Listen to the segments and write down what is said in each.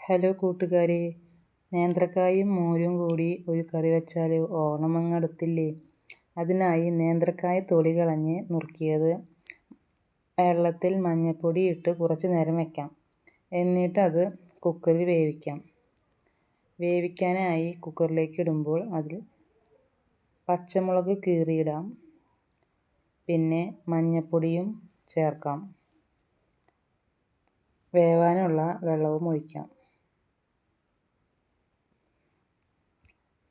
Hello കൂട്ടുകാരെ. നേന്ത്രക്കായും മോരും കൂടി ഒരു കറി വെച്ചാൽ ഓണമങ്ങടുത്തില്ലേ അതിനായി നേന്ത്രക്കായ തൊലി കളഞ്ഞ് നുറുക്കിയത് വെള്ളത്തിൽ മഞ്ഞൾപ്പൊടി ഇട്ട് കുറച്ച് നേരം വെക്കാം. എന്നിട്ട് അത് കുക്കറിൽ വേവിക്കാം. വേവിക്കാനായി കുക്കറിലേക്ക് ഇടുമ്പോൾ അതിൽ പച്ചമുളക് കീറിയിടാം. പിന്നെ മഞ്ഞൾപ്പൊടിയും ചേർക്കാം. വേവാനുള്ള വെള്ളവും ഒഴിക്കാം.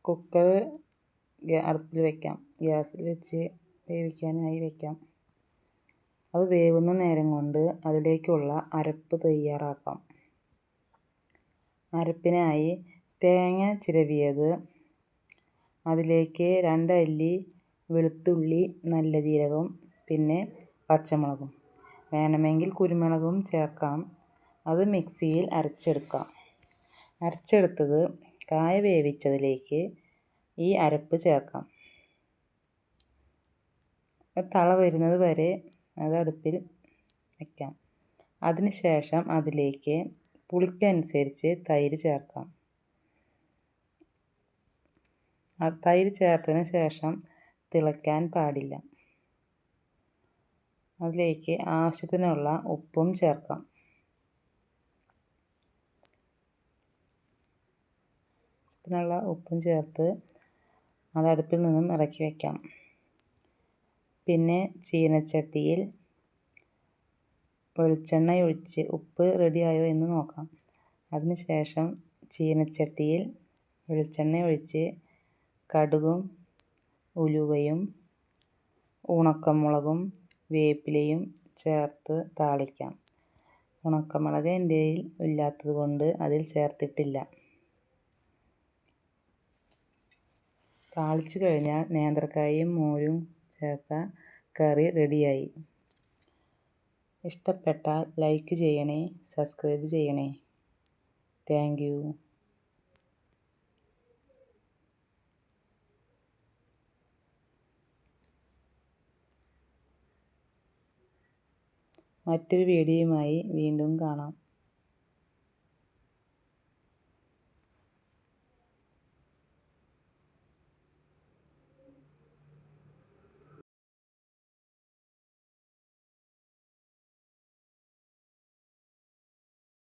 കുക്കർ അടുപ്പിൽ വയ്ക്കാം ഗ്യാസിൽ വെച്ച് വേവിക്കാനായി വയ്ക്കാം അത് വേവുന്ന നേരം കൊണ്ട് അതിലേക്കുള്ള അരപ്പ് തയ്യാറാക്കാം. അരപ്പിനായി തേങ്ങ ചിരവിയത് അതിലേക്ക് രണ്ടല്ലി വെളുത്തുള്ളി നല്ല ജീരകം പിന്നെ പച്ചമുളകും. വേണമെങ്കിൽ കുരുമുളകും ചേർക്കാം. അത് മിക്സിയിൽ അരച്ചെടുക്കാം. അരച്ചെടുത്തത് കായ വേവിച്ചതിലേക്ക് ഈ അരപ്പ് ചേർക്കാം. തള വരുന്നത് വരെ അത് അടുപ്പിൽ വയ്ക്കാം. അതിനുശേഷം അതിലേക്ക് പുളിക്കനുസരിച്ച് തൈര് ചേർക്കാം. ആ തൈര് ചേർത്തതിന് ശേഷം തിളയ്ക്കാൻ പാടില്ല. അതിലേക്ക് ആവശ്യത്തിനുള്ള ഉപ്പും ചേർക്കാം. ആവശ്യത്തിനുള്ള ഉപ്പും ചേർത്ത് അത് അടുപ്പിൽ നിന്നും ഇറക്കി വയ്ക്കാം പിന്നെ ചീനച്ചട്ടിയിൽ വെളിച്ചെണ്ണ ഒഴിച്ച് ഉപ്പ് റെഡിയായോ എന്ന് നോക്കാം. അതിനുശേഷം ചീനച്ചട്ടിയിൽ വെളിച്ചെണ്ണ ഒഴിച്ച് കടുകും ഉലുവയും ഉണക്കമുളകും വേപ്പിലയും ചേർത്ത് താളിക്കാം. ഉണക്കമുളക് എന്റെ കയ്യിൽ ഇല്ലാത്തത് കൊണ്ട് അതിൽ ചേർത്തിട്ടില്ല. താളിച്ചു കഴിഞ്ഞാൽ നേന്ത്രക്കായും മോരും ചേർത്ത കറി റെഡിയായി. ഇഷ്ടപ്പെട്ടാൽ ലൈക്ക് ചെയ്യണേ സബ്സ്ക്രൈബ് ചെയ്യണേ. താങ്ക് മറ്റൊരു വീഡിയോയുമായി വീണ്ടും കാണാം.